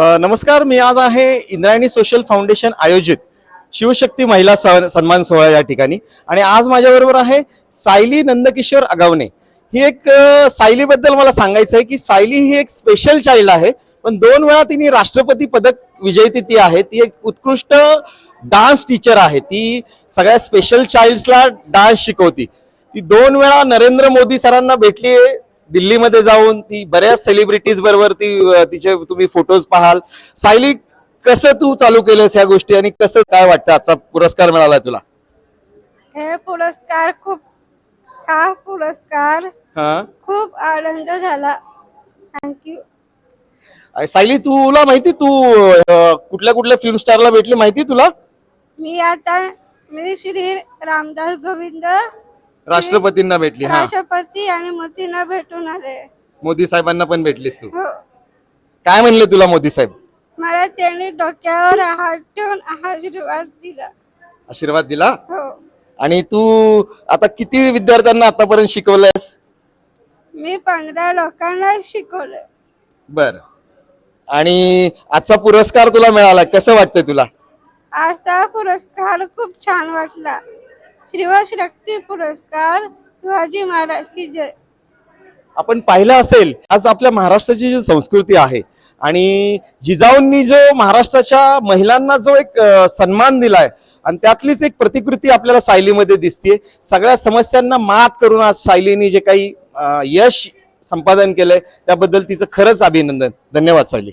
नमस्कार मी आज आहे इंद्रायणी सोशल फाउंडेशन आयोजित शिवशक्ती महिला स- सन्मान सोहळा या ठिकाणी. आणि आज माझ्याबरोबर आहे सायली नंदकिशोर अगावणे ही एक सायलीबद्दल मला सांगायचं आहे की सायली ही एक स्पेशल चाइल्ड आहे पण दोन वेळा तिने राष्ट्रपती पदक विजयी ती आहे. ती एक उत्कृष्ट डान्स टीचर आहे. ती सगळ्या स्पेशल चाइल्ड्सला डान्स शिकवती. ती दोन वेळा नरेंद्र मोदी सरांना भेटली दिल्लीमध्ये जाऊन ती बऱ्याच सेलिब्रिटीज बरोबर ती तिचे तुम्ही फोटोज पाहाल. सायली कसं तू चालू केलंस ह्या गोष्टी आणि कसं काय वाटतं? आजचा पुरस्कार मिळाला तुला? हे पुरस्कार खूप हा पुरस्कार हा? खूप आनंद झाला. थँक्यू सायली तुला माहिती तू अ, कुठल्या कुठल्या फिल्म स्टारला भेटली माहिती तुला? मी आता मी श्री रामदास गोविंद राष्ट्रपतींना भेटली हा. राष्ट्रपती आणि मोदींना भेटून आले. मोदी साहेबांना पण भेटलीस तू. हो. काय म्हणले तुला मोदी साहेब? मला त्यांनी डोक्यावर हात ठेवून आशीर्वाद दिला. आशीर्वाद दिला? हो. आणि तू आता किती विद्यार्थ्यांना आतापर्यंत शिकवलंयस? मी पंधरा लोकांना शिकवलं बर. आणि आजचा पुरस्कार तुला मिळाला कसं वाटतंय तुला? आजचा पुरस्कार खूप छान वाटला. श्रीवशक्ती पुरस्कार शिवाजी महाराज की जय. आपण पाहिलं असेल आज आपल्या महाराष्ट्राची जी संस्कृती आहे आणि जिजाऊंनी जो महाराष्ट्राच्या महिलांना जो एक सन्मान दिलाय आणि त्यातलीच एक प्रतिकृती आपल्याला सायलीमध्ये दिसते सगळ्या समस्यांना मात करून आज सायलीनी जे काही यश संपादन केलंय त्याबद्दल तिचं खरंच अभिनंदन. धन्यवाद सायली.